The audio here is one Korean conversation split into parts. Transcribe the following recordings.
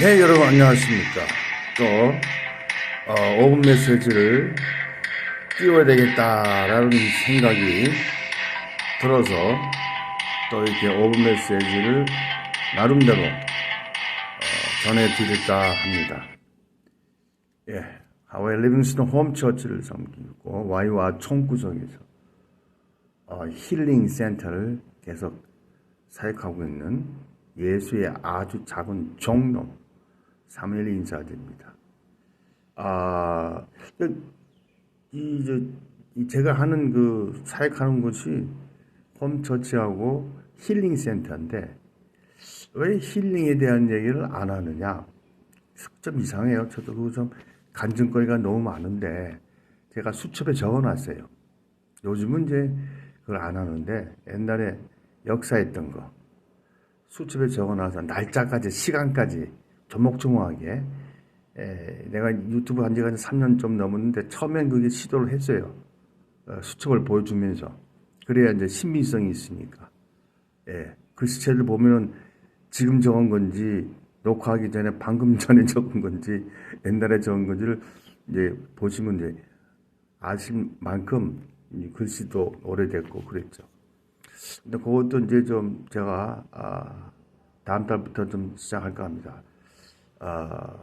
네, 여러분 안녕하십니까. 또, 어, 5분 메시지를 띄워야 되겠다라는 생각이 들어서 또 이렇게 5분 메시지를 나름대로 어, 전해드릴까 합니다. 예, 하와이 리빙스턴 홈 처치를 섬기고 와이와 총구석에서 어, 힐링 센터를 계속 사역하고 있는 예수의 아주 작은 종놈 사무엘 인사드립니다. 아, 이, 저, 이 제가 하는 그 사역하는 곳이 홈처치하고 힐링 센터인데 왜 힐링에 대한 얘기를 안 하느냐? 좀 이상해요. 저도 그거 좀 간증거리가 너무 많은데 제가 수첩에 적어놨어요. 요즘은 이제 그걸 안 하는데 옛날에 역사했던 거 수첩에 적어놔서 날짜까지 시간까지 조목조목하게 에, 내가 유튜브 한 지가 3년 좀 넘었는데 처음엔 그게 시도를 했어요. 어, 수첩을 보여주면서 그래야 이제 신빙성이 있으니까 예, 글씨체를 보면은 지금 적은 건지 녹화하기 전에 방금 전에 적은 건지 옛날에 적은 건지를 이제 보시면 이제 아실 만큼 이 글씨도 오래됐고 그랬죠. 근데 그것도 이제 좀 제가 아, 다음 달부터 좀 시작할까 합니다. 아,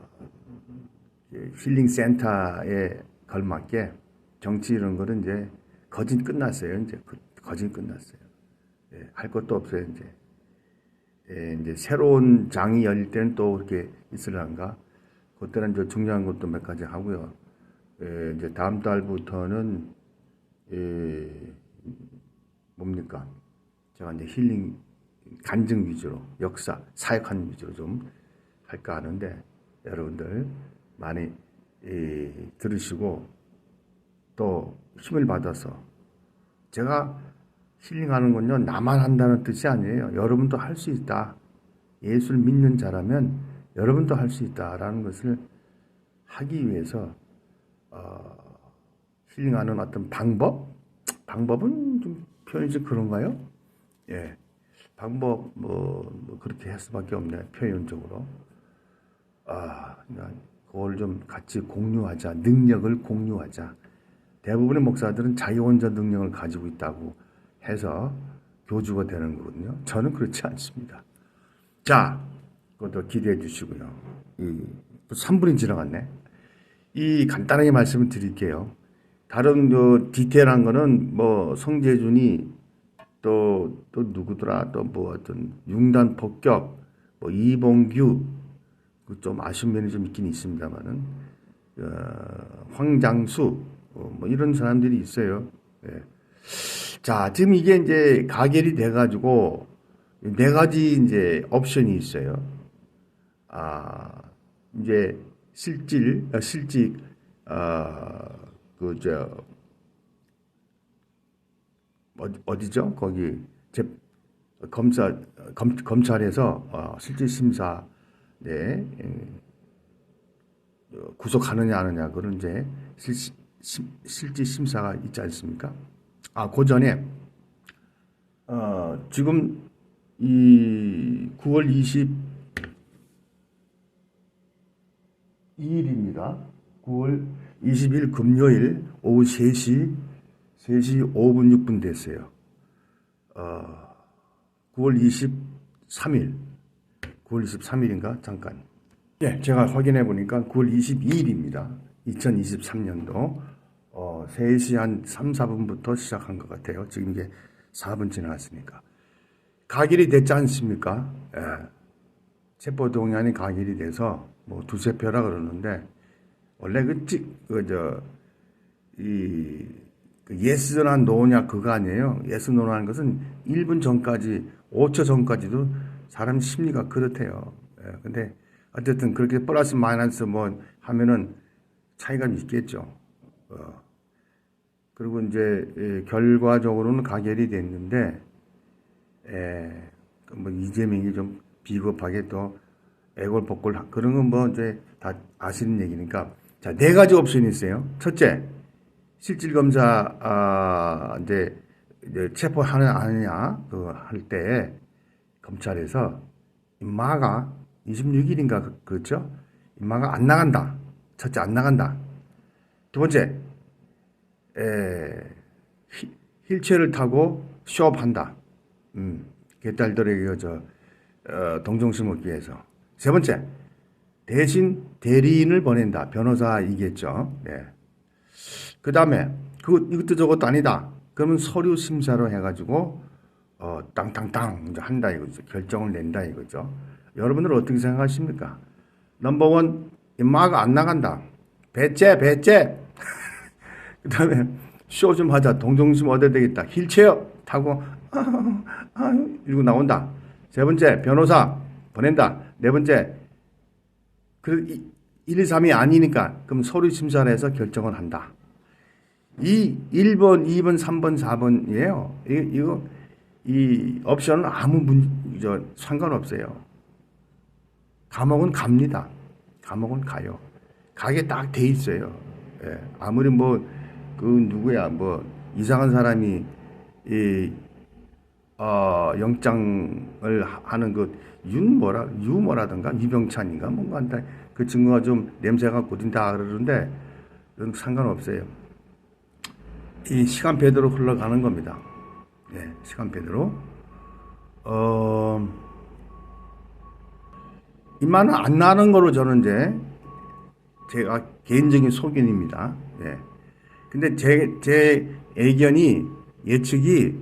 이 힐링 센터에 걸맞게 정치 이런 거는 이제 거진 끝났어요. 이제 그- 거진 끝났어요. 예, 할 것도 없어요. 이제 예, 이제 새로운 장이 열릴 때는 또 그렇게 있으려는가. 그때는 이제 중요한 것도 몇 가지 하고요. 예, 이제 다음 달부터는 예, 뭡니까? 제가 이제 힐링 간증 위주로 역사 사역하는 위주로 좀 할까 하는데 여러분들 많이 이, 들으시고 또 힘을 받아서 제가 힐링하는 건요 나만 한다는 뜻이 아니에요 여러분도 할 수 있다 예수를 믿는 자라면 여러분도 할 수 있다라는 것을 하기 위해서 어, 힐링하는 어떤 방법 방법은 좀 표현이 좀 그런가요? 예. 방법 뭐, 뭐 그렇게 할 수밖에 없네 표현적으로 아 그걸 좀 같이 공유하자. 능력을 공유하자. 대부분의 목사들은 자기 혼자 능력을 가지고 있다고 해서 교주가 되는 거거든요. 저는 그렇지 않습니다. 자 그것도 기대해 주시고요. 이 3분이 지나갔네. 이 간단하게 말씀을 드릴게요. 다른 저 디테일한 거는 뭐 성재준이 또, 또 누구더라? 또 뭐 어떤 융단 폭격 뭐 이봉규 그 좀 아쉬운 면이 좀 있긴 있습니다만은 어, 황장수 어, 뭐 이런 사람들이 있어요. 예. 자 지금 이게 이제 가결이 돼가지고 네 가지 이제 옵션이 있어요. 아 이제 실질 어, 실직 어그저 어디, 어디죠? 거기 제 검사 검, 검찰에서 어, 실질 심사 네 예, 어, 구속하느냐 안 하느냐 그런 이제 실질 심사가 있지 않습니까? 아 그 전에 어, 지금 이 9월 22일입니다. 9월 20일 금요일 오후 3시 3시 5분 6분 됐어요. 어, 9월 23일, 9월 23일인가? 잠깐. 예, 제가 확인해 보니까 9월 22일입니다. 2023년도 어, 3시 한 3, 4분부터 시작한 것 같아요. 지금 이제 4분 지나갔으니까. 가결이 됐지 않습니까? 예. 체포동의안이 가결이 돼서 뭐 두세 표라 그러는데 원래 그 찍, 그, 저, 이, 그 예스나 노냐 그거 아니에요. 예스 노라는 것은 1분 전까지, 5초 전까지도 사람 심리가 그렇대요. 예, 근데 어쨌든 그렇게 플러스 마이너스 뭐 하면은 차이가 있겠죠. 어. 그리고 이제 예, 결과적으로는 가결이 됐는데, 에, 그뭐 이재명이 좀 비겁하게 또 애골복골 하- 그런 건 뭐 이제 다 아시는 얘기니까 자 네 가지 옵션이 있어요. 첫째 실질 검사 아 이제, 이제 안 하느냐 그 할 때 검찰에서 이 마가 26일인가 그렇죠? 인마가 안 나간다. 첫째 안 나간다. 두 번째 에, 힐- 힐체어를 타고 쇼업한다. 음, 개딸들에게 저 어, 동정심 먹기 위해서. 세 번째 대신 대리인을 보낸다. 변호사이겠죠. 네. 그 다음에 그 이것도 저것도 아니다. 그러면 서류 심사로 해가지고 어, 땅땅땅 한다 이거죠. 결정을 낸다 이거죠. 여러분들은 어떻게 생각하십니까? 넘버원 인마가 안 나간다. 배째 배째. 그 다음에 쇼 좀 하자. 동정심 얻어야 되겠다. 힐체어 타고 아, 아, 이러고 나온다. 세 번째 변호사 보낸다. 네 번째 그 1, 2, 3이 아니니까 그럼 서류 심사를 해서 결정을 한다. 이 1번, 2번, 3번, 4번이에요. 이, 이거 이 옵션은 아무 문, 저 상관없어요. 감옥은 갑니다. 감옥은 가요. 가게 딱 돼 있어요. 예. 아무리 뭐 그 누구야 뭐 이상한 사람이 이 어, 영장을 하- 하는 그 윤 뭐라 유뭐라든가 유병찬인가 뭔가 한다. 그 친구가 좀 냄새가 고딘다 그러는데 상관없어요. 이 시간 배대로 흘러가는 겁니다. 예, 시간 배대로. 어, 이만은 안 나는 거로 저는 이제 제가 개인적인 소견입니다. 예. 근데 제, 제 의견이 예측이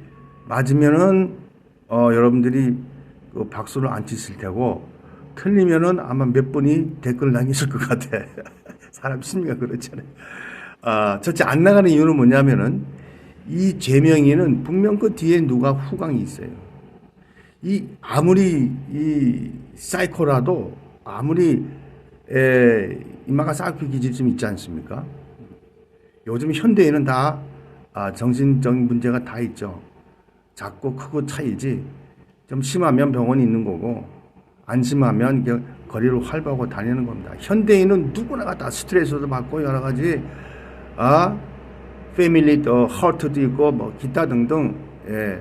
맞으면은 어, 여러분들이 그 박수를 안 치실 테고 틀리면은 아마 몇 분이 댓글 남기실 것 같아. 사람 심리가 그렇잖아요. 아, 첫째 안 나가는 이유는 뭐냐면은 이 제명에는 분명 그 뒤에 누가 후광이 있어요. 이 아무리 이 사이코라도 아무리 에, 이마가 사이코 기질이 좀 있지 않습니까? 요즘 현대에는 다 아, 정신적인 문제가 다 있죠. 작고 크고 차이지. 좀 심하면 병원이 있는 거고 안 심하면 거리를 활보하고 다니는 겁니다. 현대인은 누구나가 다 스트레스도 받고 여러 가지 아 패밀리 또 허트도 있고 뭐 기타 등등 예.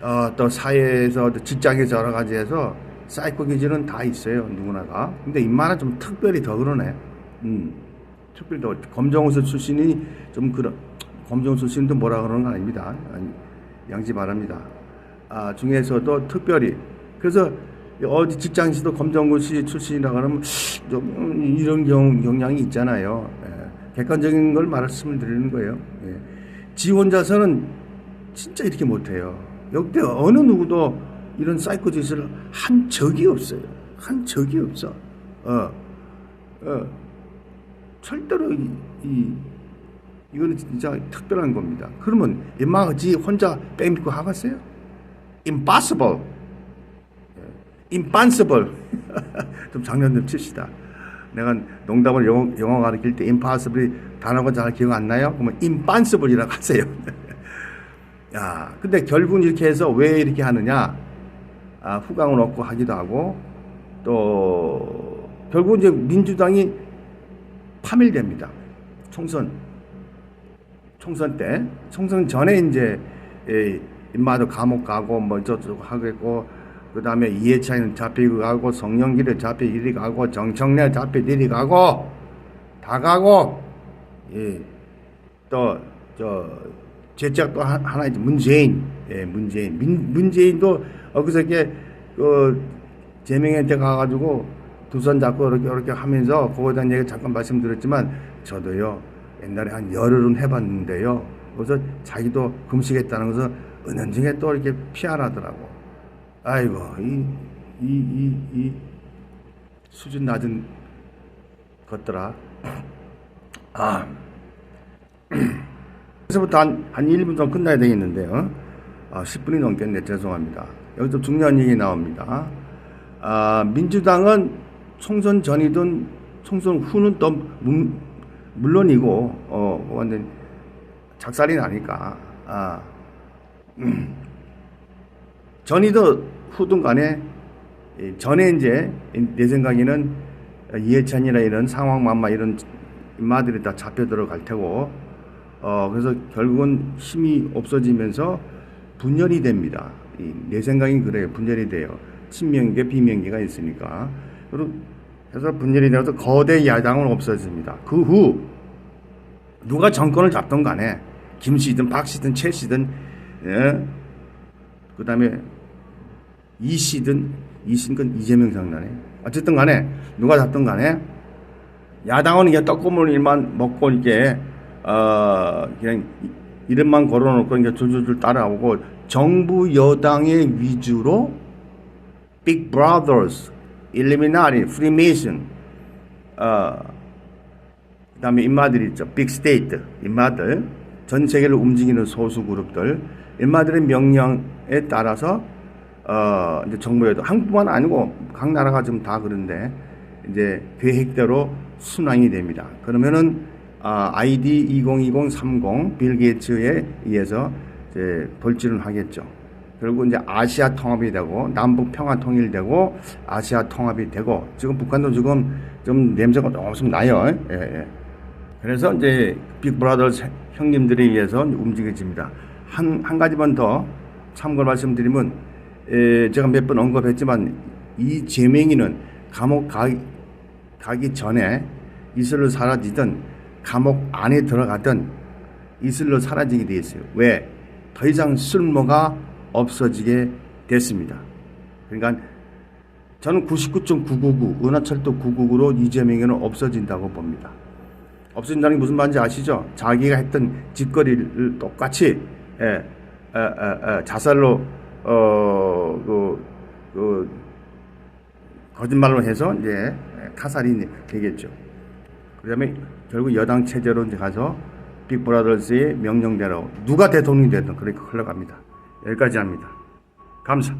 어, 또 사회에서 또 직장에서 여러 가지에서 사이코 기질은 다 있어요 누구나가. 근데 인마는 좀 특별히 더 그러네. 음. 특별히 더 검정호수 출신이 좀 그런 검정호수 출신도 뭐라 그러는 건 아닙니다. 양지 바랍니다. 아, 중에서도 특별히 그래서 어디 직장에서도 검정고시 출신이라 그러면 좀 음, 이런 경, 경향이 있잖아요. 예, 객관적인 걸 말씀을 드리는 거예요. 예. 지 혼자서는 진짜 이렇게 못해요. 역대 어느 누구도 이런 사이코 짓을 한 적이 없어요. 한 적이 없어. 어, 어, 절대로 이, 이 이거는 진짜 특별한 겁니다. 그러면 인마가 지 혼자 빼밀고 하겠어요? Impossible. impossible. 좀 장난 좀 칩시다. 내가 농담을 영어, 영어 가르칠 때 impossible이 단어가 잘 기억 안 나요? 그러면 impossible이라고 하세요. 야, 근데 결국은 이렇게 해서 왜 이렇게 하느냐? 아, 후광을 얻고 하기도 하고, 또, 결국은 이제 민주당이 파멸됩니다. 총선. 총선 때. 총선 전에 이제, 에, 인마도 감옥 가고, 뭐, 저쪽 하겠고, 그 다음에 이해찬이는 잡히고 가고, 성영기를 잡혀 이리 가고, 정청래 잡혀 이리 가고, 다 가고, 예. 또, 저, 제짝 또 하- 하나 있죠. 문재인. 예, 문재인. 민, 문재인도 엊그저께 그 제명한테 가가지고 두 손 잡고 이렇게 이렇게 하면서 그거에 대한 얘기 잠깐 말씀드렸지만 저도요 옛날에 한 열흘은 해봤는데요. 그래서 자기도 금식했다는 것을 은연중에 또 이렇게 피하라더라고. 아이고 이 이 이 이 수준 낮은 것들아. 아. 그래서부터 한, 한 1분 정도 끝나야 되겠는데요. 아, 10분이 넘겠네. 죄송합니다. 여기서 중요한 얘기 나옵니다. 아, 민주당은 총선 전이든 총선 후는 또 문, 물론이고, 어, 완전 작살이 나니까, 아, 음, 전이든 후든 간에, 이 전에 이제, 내 생각에는 이해찬이나 이런 상황만마 이런 인마들이 다 잡혀 들어갈 테고, 어, 그래서 결국은 힘이 없어지면서 분열이 됩니다. 이, 내 생각엔 그래요. 분열이 돼요. 친명계, 비명계가 있으니까. 해서 분열이 되어서 거대 야당은 없어집니다. 그 후 누가 정권을 잡던 간에 김 씨든 박 씨든 최 씨든 예? 그 다음에 이 씨든 이 씨는 건 이재명 장난에 어쨌든 간에 누가 잡든 간에 야당은 이게 떡고물 일만 먹고 이게 어 그냥 이- 이름만 걸어놓고 이게 줄줄줄 따라오고 정부 여당의 위주로 Big Brothers, Illuminati, Freemason, 어 그다음에 인마들 있죠, Big State 인마들. 전 세계를 움직이는 소수 그룹들. 인마들의 명령에 따라서 어 이제 정부에도 한국뿐만 아니고 각 나라가 좀다 그런데 이제 계획대로 순항이 됩니다. 그러면은 아, ID 202030 빌 게이츠에 의해서 이제 돌진을 하겠죠. 결국 이제 아시아 통합이 되고 남북 평화 통일되고 아시아 통합이 되고 지금 북한도 지금 좀 냄새가 조금 나요. 예, 예. 그래서 이제 빅브라더스 형님들에 의해서 움직여집니다. 한, 한 가지만 더 참고를 말씀드리면, 에, 제가 몇 번 언급했지만, 이 제명이는 감옥 가, 가기 전에 이슬로 사라지든, 감옥 안에 들어가든, 이슬로 사라지게 돼 있어요. 왜? 더 이상 쓸모가 없어지게 됐습니다. 그러니까 저는 99.999, 은하철도 999로 이재명이는 없어진다고 봅니다. 없어진다는 게 무슨 말인지 아시죠? 자기가 했던 짓거리를 똑같이 예, 에, 에, 에, 자살로 어, 그, 그 거짓말로 해서 이제 타살이 되겠죠. 그다음에 결국 여당 체제로 이제 가서 빅브라더스의 명령대로 누가 대통령이 되든 그렇게 흘러갑니다. 여기까지 합니다. 감사.